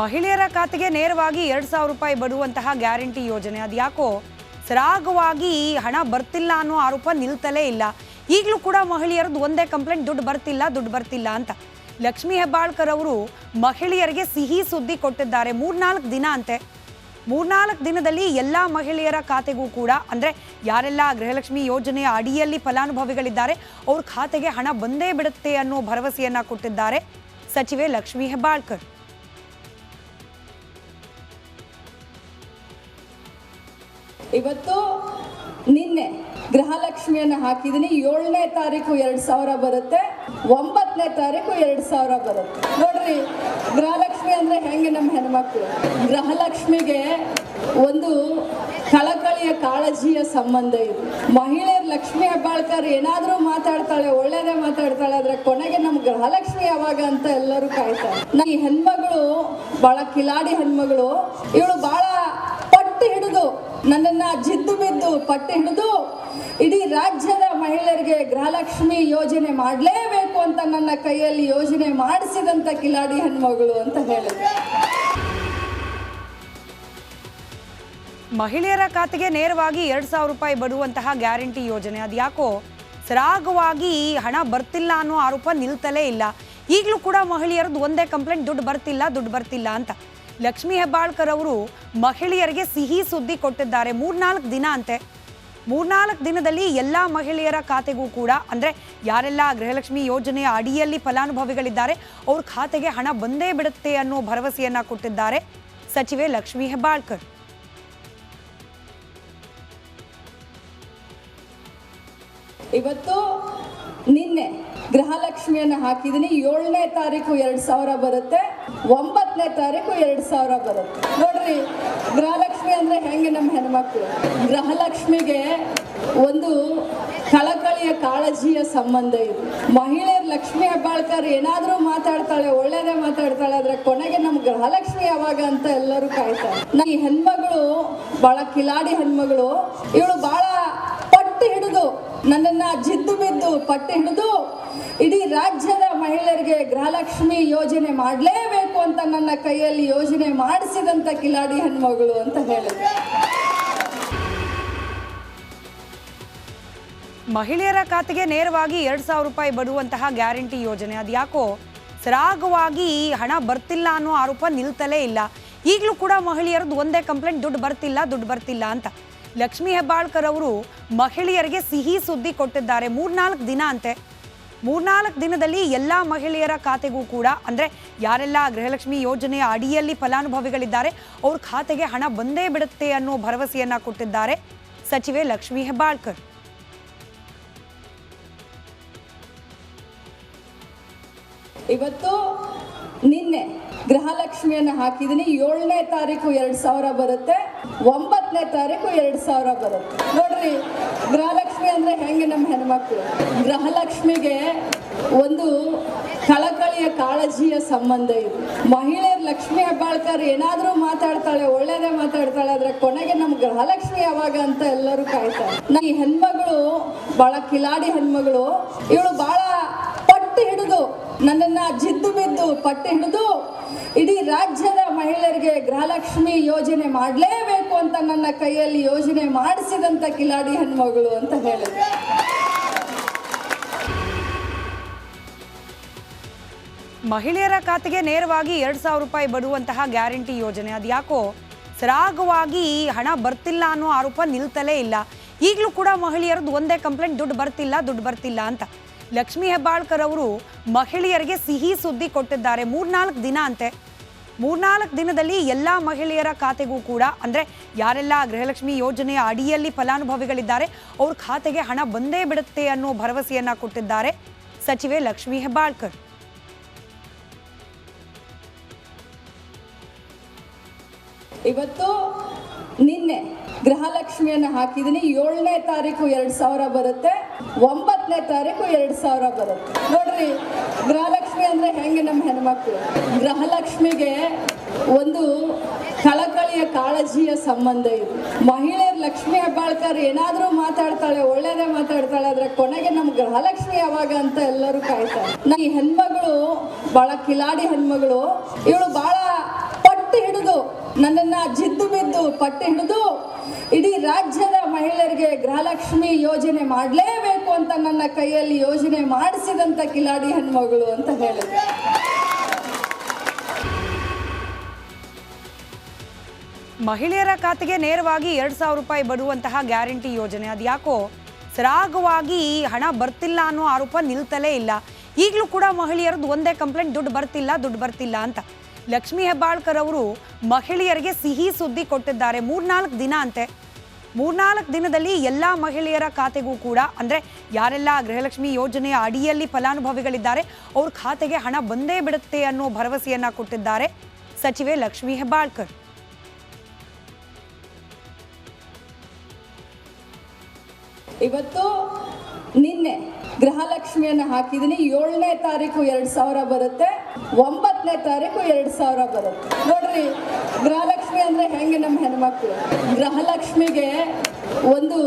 ಮಹಿಳೆಯರ ಖಾತೆಗೆ ನೇರವಾಗಿ ಎರಡು ಸಾವಿರ ರೂಪಾಯಿ ಬರುವಂತಹ ಗ್ಯಾರಂಟಿ ಯೋಜನೆ. ಅದು ಯಾಕೋ ಸರಾಗವಾಗಿ ಹಣ ಬರ್ತಿಲ್ಲ ಅನ್ನೋ ಆರೋಪ ನಿಲ್ತಲೇ ಇಲ್ಲ. ಈಗಲೂ ಕೂಡ ಮಹಿಳೆಯರದ್ದು ಒಂದೇ ಕಂಪ್ಲೇಂಟ್, ದುಡ್ಡು ಬರ್ತಿಲ್ಲ ದುಡ್ಡು ಬರ್ತಿಲ್ಲ ಅಂತ. ಲಕ್ಷ್ಮೀ ಹೆಬ್ಬಾಳ್ಕರ್ ಅವರು ಮಹಿಳೆಯರಿಗೆ ಸಿಹಿ ಸುದ್ದಿ ಕೊಟ್ಟಿದ್ದಾರೆ. ಮೂರ್ನಾಲ್ಕು ದಿನ ಅಂತೆ. ಮೂರ್ನಾಲ್ಕು ದಿನದಲ್ಲಿ ಎಲ್ಲ ಮಹಿಳೆಯರ ಖಾತೆಗೂ ಕೂಡ, ಅಂದರೆ ಯಾರೆಲ್ಲ ಗೃಹಲಕ್ಷ್ಮಿ ಯೋಜನೆಯ ಅಡಿಯಲ್ಲಿ ಫಲಾನುಭವಿಗಳಿದ್ದಾರೆ, ಅವ್ರ ಖಾತೆಗೆ ಹಣ ಬಂದೇ ಬಿಡುತ್ತೆ ಅನ್ನೋ ಭರವಸೆಯನ್ನು ಕೊಟ್ಟಿದ್ದಾರೆ ಸಚಿವೆ ಲಕ್ಷ್ಮೀ ಹೆಬ್ಬಾಳ್ಕರ್. ಇವತ್ತು ನಿನ್ನೆ ಗೃಹಲಕ್ಷ್ಮಿಯನ್ನು ಹಾಕಿದೀನಿ ಏಳನೇ ತಾರೀಕು ಎರಡು ಸಾವಿರ ಬರುತ್ತೆ. ಒಂಬತ್ತನೇ ತಾರೀಕು ಎರಡು ಸಾವಿರ ಬರುತ್ತೆ. ನೋಡ್ರಿ, ಗೃಹಲಕ್ಷ್ಮಿ ಅಂದ್ರೆ ಹೆಂಗೆ ನಮ್ಮ ಹೆಣ್ಮಕ್ಳು? ಗೃಹಲಕ್ಷ್ಮಿಗೆ ಒಂದು ಕಳಕಳಿಯ ಕಾಳಜಿಯ ಸಂಬಂಧ ಇದೆ. ಮಹಿಳೆಯರು ಲಕ್ಷ್ಮಿ ಹೆಬ್ಬಾಳ್ಕರ್ ಏನಾದರೂ ಮಾತಾಡ್ತಾಳೆ, ಒಳ್ಳೇದೇ ಮಾತಾಡ್ತಾಳೆ, ಆದರೆ ಕೊನೆಗೆ ನಮ್ಮ ಗೃಹಲಕ್ಷ್ಮಿ ಯಾವಾಗ ಅಂತ ಎಲ್ಲರೂ ಕಾಯ್ತಾರೆ. ಈ ಹೆಣ್ಮಗಳು, ಬಹಳ ಕಿಲಾಡಿ ಹೆಣ್ಮಗಳು, ಇವಳು ಬಹಳ ಪಟ್ಟು ಹಿಡಿದು ನನ್ನನ್ನ ಜಿದ್ದು ಬಿದ್ದು ಪಟ್ಟು ಹಿಡಿದು ಇಡೀ ರಾಜ್ಯದ ಮಹಿಳೆಯರಿಗೆ ಗೃಹಲಕ್ಷ್ಮಿ ಯೋಜನೆ ಮಾಡಲೇಬೇಕು ಅಂತ ನನ್ನ ಕೈಯಲ್ಲಿ ಯೋಜನೆ ಮಾಡಿಸಿದಂತ ಕಿಲಾಡಿ ಹೆಣ್ಮಗಳು ಅಂತ ಹೇಳಿದ್ರು. ಮಹಿಳೆಯರ ಖಾತೆಗೆ ನೇರವಾಗಿ ಎರಡು ಸಾವಿರ ರೂಪಾಯಿ ಬರುವಂತಹ ಗ್ಯಾರಂಟಿ ಯೋಜನೆ. ಅದು ಯಾಕೋ ಸರಾಗವಾಗಿ ಹಣ ಬರ್ತಿಲ್ಲ ಅನ್ನೋ ಆರೋಪ ನಿಲ್ತಲೇ ಇಲ್ಲ. ಈಗಲೂ ಕೂಡ ಮಹಿಳೆಯರದ್ದು ಒಂದೇ ಕಂಪ್ಲೇಂಟ್, ದುಡ್ಡು ಬರ್ತಿಲ್ಲ ದುಡ್ಡು ಬರ್ತಿಲ್ಲ ಅಂತ. ಲಕ್ಷ್ಮೀ ಹೆಬ್ಬಾಳ್ಕರ್ ಅವರು ಮಹಿಳೆಯರಿಗೆ ಸಿಹಿ ಸುದ್ದಿ ಕೊಟ್ಟಿದ್ದಾರೆ. ಮೂರ್ನಾಲ್ಕು ದಿನ ಅಂತೆ. ಮೂರ್ನಾಲ್ಕು ದಿನದಲ್ಲಿ ಎಲ್ಲ ಮಹಿಳೆಯರ ಖಾತೆಗೂ ಕೂಡ, ಅಂದರೆ ಯಾರೆಲ್ಲ ಗೃಹಲಕ್ಷ್ಮಿ ಯೋಜನೆಯ ಅಡಿಯಲ್ಲಿ ಫಲಾನುಭವಿಗಳಿದ್ದಾರೆ, ಅವ್ರ ಖಾತೆಗೆ ಹಣ ಬಂದೇ ಬಿಡುತ್ತೆ ಅನ್ನೋ ಭರವಸೆಯನ್ನ ಕೊಟ್ಟಿದ್ದಾರೆ ಸಚಿವೆ ಲಕ್ಷ್ಮೀ ಹೆಬ್ಬಾಳ್ಕರ್. ಇವತ್ತು ನಿನ್ನೆ ಗೃಹಲಕ್ಷ್ಮಿಯನ್ನು ಹಾಕಿದೀನಿ. ಏಳನೇ ತಾರೀಕು ಎರಡ್ ಸಾವಿರ ಬರುತ್ತೆ. ಒಂಬತ್ತನೇ ತಾರೀಕು ಎರಡ್ ಸಾವಿರ ಬರುತ್ತೆ. ನೋಡ್ರಿ, ಗೃಹಲಕ್ಷ್ಮಿ ಅಂದ್ರೆ ಹೆಂಗೆ ನಮ್ಮ ಹೆಣ್ಮಕ್ಳು? ಗೃಹಲಕ್ಷ್ಮಿಗೆ ಒಂದು ಕಳಕಳಿಯ ಕಾಳಜಿಯ ಸಂಬಂಧ ಇದೆ. ಮಹಿಳೆಯರು ಲಕ್ಷ್ಮಿ ಹೆಬ್ಬಾಳ್ಕರ್ ಏನಾದರೂ ಮಾತಾಡ್ತಾಳೆ, ಒಳ್ಳೇದೇ ಮಾತಾಡ್ತಾಳೆ, ಆದ್ರೆ ಕೊನೆಗೆ ನಮ್ಮ ಗೃಹಲಕ್ಷ್ಮಿ ಯಾವಾಗ ಅಂತ ಎಲ್ಲರೂ ಕಾಯ್ತಾರೆ. ಈ ಹೆಣ್ಮಗಳು, ಬಹಳ ಕಿಲಾಡಿ ಹೆಣ್ಮಗಳು, ಇವಳು ಹಿಡಿದು ನನ್ನನ್ನ ಜಿದ್ದು ಬಿದ್ದು ಪಟ್ಟು ಹಿಡಿದು ಇಡೀ ರಾಜ್ಯದ ಮಹಿಳೆಯರಿಗೆ ಗೃಹಲಕ್ಷ್ಮಿ ಯೋಜನೆ ಮಾಡಲೇಬೇಕು ಅಂತ ನನ್ನ ಕೈಯಲ್ಲಿ ಯೋಜನೆ ಮಾಡಿಸಿದಂತ ಕಿಲಾಡಿ ಹೆಣ್ಮಗಳು ಅಂತ ಹೇಳಿದ್ರು. ಮಹಿಳೆಯರ ಖಾತೆಗೆ ನೇರವಾಗಿ ಎರಡು ಸಾವಿರ ರೂಪಾಯಿ ಬರುವಂತಹ ಗ್ಯಾರಂಟಿ ಯೋಜನೆ. ಅದು ಯಾಕೋ ಸರಾಗವಾಗಿ ಹಣ ಬರ್ತಿಲ್ಲ ಅನ್ನೋ ಆರೋಪ ನಿಲ್ತಲೇ ಇಲ್ಲ. ಈಗಲೂ ಕೂಡ ಮಹಿಳೆಯರದ್ದು ಒಂದೇ ಕಂಪ್ಲೇಂಟ್, ದುಡ್ಡು ಬರ್ತಿಲ್ಲ ದುಡ್ಡು ಬರ್ತಿಲ್ಲ ಅಂತ. ಲಕ್ಷ್ಮೀ ಹೆಬ್ಬಾಳ್ಕರ್ ಅವರು ಮಹಿಳೆಯರಿಗೆ ಸಿಹಿ ಸುದ್ದಿ ಕೊಟ್ಟಿದ್ದಾರೆ. ಮೂರ್ನಾಲ್ಕು ದಿನ ಅಂತೆ. ಮೂರ್ನಾಲ್ಕು ದಿನದಲ್ಲಿ ಎಲ್ಲ ಮಹಿಳೆಯರ ಖಾತೆಗೂ ಕೂಡ, ಅಂದರೆ ಯಾರೆಲ್ಲ ಗೃಹಲಕ್ಷ್ಮಿ ಯೋಜನೆಯ ಅಡಿಯಲ್ಲಿ ಫಲಾನುಭವಿಗಳಿದ್ದಾರೆ, ಅವ್ರ ಖಾತೆಗೆ ಹಣ ಬಂದೇ ಬಿಡುತ್ತೆ ಅನ್ನೋ ಭರವಸೆಯನ್ನ ಕೊಟ್ಟಿದ್ದಾರೆ ಸಚಿವೆ ಲಕ್ಷ್ಮೀ ಹೆಬ್ಬಾಳ್ಕರ್. ಇವತ್ತು ನಿನ್ನೆ ಗೃಹಲಕ್ಷ್ಮಿಯನ್ನು ಹಾಕಿದ್ದೀನಿ. ಏಳನೇ ತಾರೀಕು ಎರಡು ಸಾವಿರ ಬರುತ್ತೆ. ಒಂಬತ್ತನೇ ತಾರೀಕು ಎರಡು ಸಾವಿರ ಬರುತ್ತೆ. ನೋಡ್ರಿ, ಗೃಹಲಕ್ಷ್ಮಿ ಅಂದ್ರೆ ಹೆಂಗೆ ನಮ್ಮ ಹೆಣ್ಮಕ್ಳು? ಗೃಹಲಕ್ಷ್ಮಿಗೆ ಒಂದು ಕಳಕಳಿಯ ಕಾಳಜಿಯ ಸಂಬಂಧ ಇದು. ಮಹಿಳೆಯರು ಲಕ್ಷ್ಮಿ ಹೆಬ್ಬಾಳ್ಕರ್ ಏನಾದ್ರೂ ಮಾತಾಡ್ತಾಳೆ, ಒಳ್ಳೇದೇ ಮಾತಾಡ್ತಾಳೆ, ಆದ್ರೆ ಕೊನೆಗೆ ನಮ್ ಗೃಹಲಕ್ಷ್ಮಿ ಯಾವಾಗ ಅಂತ ಎಲ್ಲರೂ ಕಾಯ್ತಾರೆ. ಈ ಹೆಣ್ಮಗಳು, ಬಹಳ ಕಿಲಾಡಿ ಹೆಣ್ಮಗಳು, ಇವಳು ನನ್ನನ್ನ ಜಿದ್ದು ಬಿದ್ದು ಪಟ್ಟೆ ಹಿಡಿದು ಇಡೀ ರಾಜ್ಯದ ಮಹಿಳೆಯರಿಗೆ ಗೃಹಲಕ್ಷ್ಮಿ ಯೋಜನೆ ಮಾಡಲೇಬೇಕು ಅಂತ ನನ್ನ ಕೈಯಲ್ಲಿ ಯೋಜನೆ ಮಾಡಿಸಿದಂತ ಕಿಲಾಡಿ ಹೆಣ್ಮಗಳು ಅಂತ ಹೇಳಿದ್ರು. ಮಹಿಳೆಯರ ಖಾತೆಗೆ ನೇರವಾಗಿ ಎರಡು ಸಾವಿರ ರೂಪಾಯಿ ಬರುವಂತಹ ಗ್ಯಾರಂಟಿ ಯೋಜನೆ. ಅದು ಯಾಕೋ ಸರಾಗವಾಗಿ ಹಣ ಬರ್ತಿಲ್ಲ ಅನ್ನೋ ಆರೋಪ ನಿಲ್ತಲೇ ಇಲ್ಲ. ಈಗಲೂ ಕೂಡ ಮಹಿಳೆಯರದ್ದು ಒಂದೇ ಕಂಪ್ಲೇಂಟ್, ದುಡ್ಡು ಬರ್ತಿಲ್ಲ ದುಡ್ಡು ಬರ್ತಿಲ್ಲ ಅಂತ. ಲಕ್ಷ್ಮೀ ಹೆಬ್ಬಾಳ್ಕರ್ ಅವರು ಮಹಿಳೆಯರಿಗೆ ಸಿಹಿ ಸುದ್ದಿ ಕೊಟ್ಟಿದ್ದಾರೆ. ಮೂರ್ನಾಲ್ಕು ದಿನ ಅಂತೆ. ಮೂರ್ನಾಲ್ಕು ದಿನದಲ್ಲಿ ಎಲ್ಲ ಮಹಿಳೆಯರ ಖಾತೆಗೂ ಕೂಡ, ಅಂದರೆ ಯಾರೆಲ್ಲ ಗೃಹಲಕ್ಷ್ಮಿ ಯೋಜನೆಯ ಅಡಿಯಲ್ಲಿ ಫಲಾನುಭವಿಗಳಿದ್ದಾರೆ, ಅವ್ರ ಖಾತೆಗೆ ಹಣ ಬಂದೇ ಬಿಡುತ್ತೆ ಅನ್ನೋ ಭರವಸೆಯನ್ನ ಕೊಟ್ಟಿದ್ದಾರೆ ಸಚಿವೆ ಲಕ್ಷ್ಮೀ ಹೆಬ್ಬಾಳ್ಕರ್. ಇವತ್ತು ನಿನ್ನೆ ಗೃಹಲಕ್ಷ್ಮಿಯನ್ನು ಹಾಕಿದೀನಿ. ಏಳನೇ ತಾರೀಕು ಎರಡು ಸಾವಿರ ಬರುತ್ತೆ. ಒಂಬತ್ತನೇ ತಾರೀಕು ಎರಡು ಸಾವಿರ ಬರುತ್ತೆ. ನೋಡ್ರಿ, ಗೃಹಲಕ್ಷ್ಮಿ ಅಂದ್ರೆ ಹೆಂಗೆ ನಮ್ಮ ಹೆಣ್ಮಕ್ಳು? ಗೃಹಲಕ್ಷ್ಮಿಗೆ ಒಂದು ಕಳಕಳಿಯ ಕಾಳಜಿಯ ಸಂಬಂಧ ಇದೆ. ಮಹಿಳೆಯರು ಲಕ್ಷ್ಮಿ ಹೆಬ್ಬಾಳ್ಕರ್ ಏನಾದರೂ ಮಾತಾಡ್ತಾಳೆ, ಒಳ್ಳೇದೇ ಮಾತಾಡ್ತಾಳೆ, ಆದರೆ ಕೊನೆಗೆ ನಮ್ಮ ಗೃಹಲಕ್ಷ್ಮಿ ಯಾವಾಗ ಅಂತ ಎಲ್ಲರೂ ಕಾಯ್ತಾರೆ. ಈ ಹೆಣ್ಮಗಳು, ಬಹಳ ಕಿಲಾಡಿ ಹೆಣ್ಮಗಳು, ಇವಳು ಬಹಳ ಹಿಡಿದು ನನ್ನನ್ನ ಜಿದ್ದು ಬಿದ್ದು ಪಟ್ಟು ಹಿಡಿದು ಇಡೀ ರಾಜ್ಯದ ಮಹಿಳೆಯರಿಗೆ ಗೃಹಲಕ್ಷ್ಮಿ ಯೋಜನೆ ಮಾಡಲೇಬೇಕು ಅಂತ ನನ್ನ ಕೈಯಲ್ಲಿ ಯೋಜನೆ ಮಾಡಿಸಿದಂತ ಕಿಲಾಡಿ ಹೆಣ್ಮಗಳು ಅಂತ ಹೇಳಿದ್ರು. ಮಹಿಳೆಯರ ಖಾತೆಗೆ ನೇರವಾಗಿ ಎರಡು ಸಾವಿರ ರೂಪಾಯಿ ಬರುವಂತಹ ಗ್ಯಾರಂಟಿ ಯೋಜನೆ. ಅದ್ಯಾಕೋ ಸರಾಗವಾಗಿ ಹಣ ಬರ್ತಿಲ್ಲ ಅನ್ನೋ ಆರೋಪ ನಿಲ್ತಲೇ ಇಲ್ಲ. ಈಗಲೂ ಕೂಡ ಮಹಿಳೆಯರದ್ದು ಒಂದೇ ಕಂಪ್ಲೇಂಟ್, ದುಡ್ಡು ಬರ್ತಿಲ್ಲ ದುಡ್ಡು ಬರ್ತಿಲ್ಲ ಅಂತ. ಲಕ್ಷ್ಮೀ ಹೆಬ್ಬಾಳ್ಕರ್ ಅವರು ಮಹಿಳೆಯರಿಗೆ ಸಿಹಿ ಸುದ್ದಿ ಕೊಟ್ಟಿದ್ದಾರೆ. ಮೂರ್ನಾಲ್ಕು ದಿನ ಅಂತೆ. ಮೂರ್ನಾಲ್ಕು ದಿನದಲ್ಲಿ ಎಲ್ಲ ಮಹಿಳೆಯರ ಖಾತೆಗೂ ಕೂಡ, ಅಂದರೆ ಯಾರೆಲ್ಲ ಗೃಹಲಕ್ಷ್ಮಿ ಯೋಜನೆಯ ಅಡಿಯಲ್ಲಿ ಫಲಾನುಭವಿಗಳಿದ್ದಾರೆ, ಅವ್ರ ಖಾತೆಗೆ ಹಣ ಬಂದೇ ಬಿಡುತ್ತೆ ಅನ್ನೋ ಭರವಸೆಯನ್ನ ಕೊಟ್ಟಿದ್ದಾರೆ ಸಚಿವೆ ಲಕ್ಷ್ಮೀ ಹೆಬ್ಬಾಳ್ಕರ್. ಇವತ್ತು ನಿನ್ನೆ ಗೃಹಲಕ್ಷ್ಮಿಯನ್ನು ಹಾಕಿದೀನಿ. ಏಳನೇ ತಾರೀಕು ಎರಡ್ ಸಾವಿರ ಬರುತ್ತೆ. ಒಂಬತ್ತನೇ ತಾರೀಕು ಎರಡು ಸಾವಿರ ಬರುತ್ತೆ. ನೋಡ್ರಿ, ಗೃಹಲಕ್ಷ್ಮಿ ಅಂದ್ರೆ ಹೆಂಗೆ ನಮ್ಮ ಹೆಣ್ಮಕ್ಳು? ಗೃಹಲಕ್ಷ್ಮಿಗೆ ಒಂದು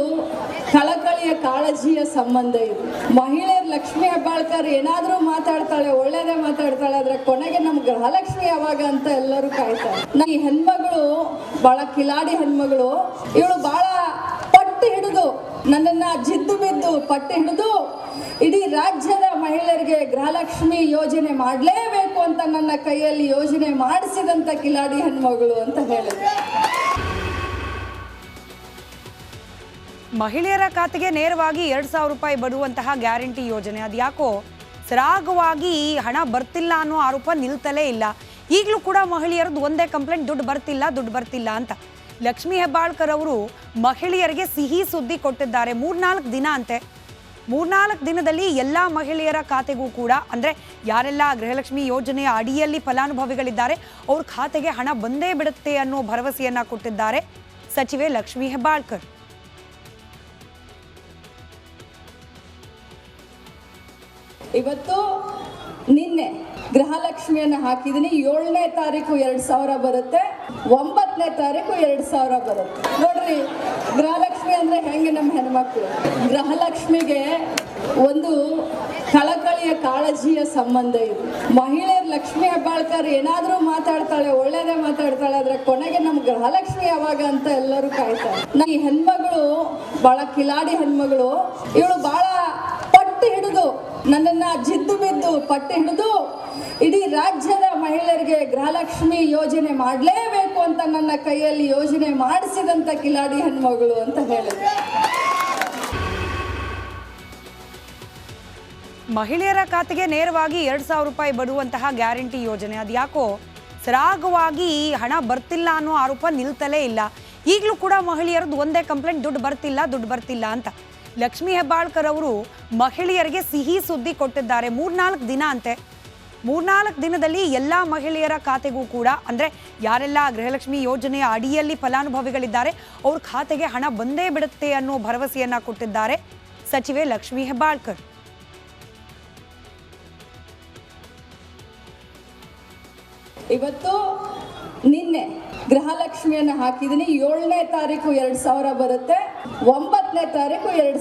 ಕಳಕಳಿಯ ಕಾಳಜಿಯ ಸಂಬಂಧ ಇದೆ. ಮಹಿಳೆಯರು ಲಕ್ಷ್ಮಿ ಹೆಬ್ಬಾಳ್ಕರ್ ಏನಾದರೂ ಮಾತಾಡ್ತಾಳೆ, ಒಳ್ಳೇದೇ ಮಾತಾಡ್ತಾಳೆ, ಆದರೆ ಕೊನೆಗೆ ನಮ್ಮ ಗೃಹಲಕ್ಷ್ಮಿ ಯಾವಾಗ ಅಂತ ಎಲ್ಲರೂ ಕಾಯ್ತಾರೆ. ಈ ಹೆಣ್ಮಗಳು, ಬಹಳ ಕಿಲಾಡಿ ಹೆಣ್ಮಗಳು, ಇವಳು ಹಿಡಿದು ನನ್ನನ್ನ ಜಿದ್ದು ಬಿದ್ದು ಪಟ್ಟು ಹಿಡಿದು ಇಡೀ ರಾಜ್ಯದ ಮಹಿಳೆಯರಿಗೆ ಗೃಹಲಕ್ಷ್ಮಿ ಯೋಜನೆ ಮಾಡಲೇಬೇಕು ಅಂತ ನನ್ನ ಕೈಯಲ್ಲಿ ಯೋಜನೆ ಮಾಡಿಸಿದಂತ ಕಿಲಾಡಿ ಹೆಣ್ಮಗಳು ಅಂತ ಹೇಳಿದ್ರು. ಮಹಿಳೆಯರ ಖಾತೆಗೆ ನೇರವಾಗಿ ಎರಡು ಸಾವಿರ ರೂಪಾಯಿ ಬರುವಂತಹ ಗ್ಯಾರಂಟಿ ಯೋಜನೆ. ಅದ್ಯಾಕೋ ಸರಾಗವಾಗಿ ಹಣ ಬರ್ತಿಲ್ಲ ಅನ್ನೋ ಆರೋಪ ನಿಲ್ತಲೇ ಇಲ್ಲ. ಈಗಲೂ ಕೂಡ ಮಹಿಳೆಯರದ್ದು ಒಂದೇ ಕಂಪ್ಲೇಂಟ್, ದುಡ್ಡು ಬರ್ತಿಲ್ಲ ದುಡ್ಡು ಬರ್ತಿಲ್ಲ ಅಂತ. ಲಕ್ಷ್ಮೀ ಹೆಬ್ಬಾಳ್ಕರ್ ಅವರು ಮಹಿಳೆಯರಿಗೆ ಸಿಹಿ ಸುದ್ದಿ ಕೊಟ್ಟಿದ್ದಾರೆ. ಮೂರ್ನಾಲ್ಕು ದಿನ ಅಂತೆ. ಮೂರ್ನಾಲ್ಕು ದಿನದಲ್ಲಿ ಎಲ್ಲ ಮಹಿಳೆಯರ ಖಾತೆಗೂ ಕೂಡ, ಅಂದರೆ ಯಾರೆಲ್ಲ ಗೃಹಲಕ್ಷ್ಮಿ ಯೋಜನೆಯ ಅಡಿಯಲ್ಲಿ ಫಲಾನುಭವಿಗಳಿದ್ದಾರೆ, ಅವ್ರ ಖಾತೆಗೆ ಹಣ ಬಂದೇ ಬಿಡುತ್ತೆ ಅನ್ನೋ ಭರವಸೆಯನ್ನ ಕೊಟ್ಟಿದ್ದಾರೆ ಸಚಿವೆ ಲಕ್ಷ್ಮೀ ಹೆಬ್ಬಾಳ್ಕರ್. ಇವತ್ತು ನಿನ್ನೆ ಗೃಹಲಕ್ಷ್ಮಿಯನ್ನು ಹಾಕಿದೀನಿ. ಏಳನೇ ತಾರೀಕು ಎರಡ್ ಸಾವಿರ ಬರುತ್ತೆ. ಒಂಬತ್ತನೇ ತಾರೀಕು ಎರಡ್ ಸಾವಿರ ಬರುತ್ತೆ. ನೋಡ್ರಿ, ಗೃಹಲಕ್ಷ್ಮಿ ಅಂದ್ರೆ ಹೆಂಗೆ ನಮ್ಮ ಹೆಣ್ಮಕ್ಳು? ಗೃಹಲಕ್ಷ್ಮಿಗೆ ಒಂದು ಕಳಕಳಿಯ ಕಾಳಜಿಯ ಸಂಬಂಧ ಇದೆ. ಮಹಿಳೆಯರು ಲಕ್ಷ್ಮಿ ಹೆಬ್ಬಾಳ್ಕರ್ ಏನಾದರೂ ಮಾತಾಡ್ತಾಳೆ, ಒಳ್ಳೇದೇ ಮಾತಾಡ್ತಾಳೆ, ಆದರೆ ಕೊನೆಗೆ ನಮ್ಮ ಗೃಹಲಕ್ಷ್ಮಿ ಯಾವಾಗ ಅಂತ ಎಲ್ಲರೂ ಕಾಯ್ತಾರೆ. ನಾ ಈ ಹೆಣ್ಮಗಳು, ಬಹಳ ಕಿಲಾಡಿ ಹೆಣ್ಮಗಳು, ಇವಳು ಬಹಳ ಪಟ್ಟು ಹಿಡಿದು, ನನ್ನನ್ನ ಜಿದ್ದು ಬಿದ್ದು ಪಟ್ಟು ಹಿಡಿದು ಇಡೀ ರಾಜ್ಯದ ಮಹಿಳೆಯರಿಗೆ ಗೃಹಲಕ್ಷ್ಮಿ ಯೋಜನೆ ಮಾಡಲೇಬೇಕು ಅಂತ ನನ್ನ ಕೈಯಲ್ಲಿ ಯೋಜನೆ ಮಾಡಿಸಿದಂಥ ಕಿಲಾಡಿ ಹೆಣ್ಮಗಳು ಅಂತ ಹೇಳಿದ್ರು. ಮಹಿಳೆಯರ ಖಾತೆಗೆ ನೇರವಾಗಿ ಎರಡು ಸಾವಿರ ರೂಪಾಯಿ ಬರುವಂತಹ ಗ್ಯಾರಂಟಿ ಯೋಜನೆ. ಅದ್ಯಾಕೋ ಸರಾಗವಾಗಿ ಹಣ ಬರ್ತಿಲ್ಲ ಅನ್ನೋ ಆರೋಪ ನಿಲ್ತಲೇ ಇಲ್ಲ. ಈಗಲೂ ಕೂಡ ಮಹಿಳೆಯರದ್ದು ಒಂದೇ ಕಂಪ್ಲೇಂಟ್ ದುಡ್ಡು ಬರ್ತಿಲ್ಲ ದುಡ್ಡು ಬರ್ತಿಲ್ಲ ಅಂತ. ಲಕ್ಷ್ಮೀ ಹೆಬ್ಬಾಳ್ಕರ್ ಅವರು ಮಹಿಳೆಯರಿಗೆ ಸಿಹಿ ಸುದ್ದಿ ಕೊಟ್ಟಿದ್ದಾರೆ. ಮೂರ್ನಾಲ್ಕು ದಿನ ಅಂತೆ. ಮೂರ್ನಾಲ್ಕು ದಿನದಲ್ಲಿ ಎಲ್ಲ ಮಹಿಳೆಯರ ಖಾತೆಗೂ ಕೂಡ, ಅಂದರೆ ಯಾರೆಲ್ಲ ಗೃಹಲಕ್ಷ್ಮಿ ಯೋಜನೆಯ ಅಡಿಯಲ್ಲಿ ಫಲಾನುಭವಿಗಳಿದ್ದಾರೆ, ಅವ್ರ ಖಾತೆಗೆ ಹಣ ಬಂದೇ ಬಿಡುತ್ತೆ ಅನ್ನೋ ಭರವಸೆಯನ್ನ ಕೊಟ್ಟಿದ್ದಾರೆ ಸಚಿವೆ ಲಕ್ಷ್ಮಿ ಹೆಬ್ಬಾಳ್ಕರ್. ಇವತ್ತು ನಿನ್ನೆ ಗೃಹಲಕ್ಷ್ಮಿಯನ್ನು ಹಾಕಿದೀನಿ ಏಳನೇ ತಾರೀಕು ಎರಡ್ ಸಾವಿರ ಬರುತ್ತೆ. ಒಂಬತ್ತನೇ ತಾರೀಕು ಎರಡ್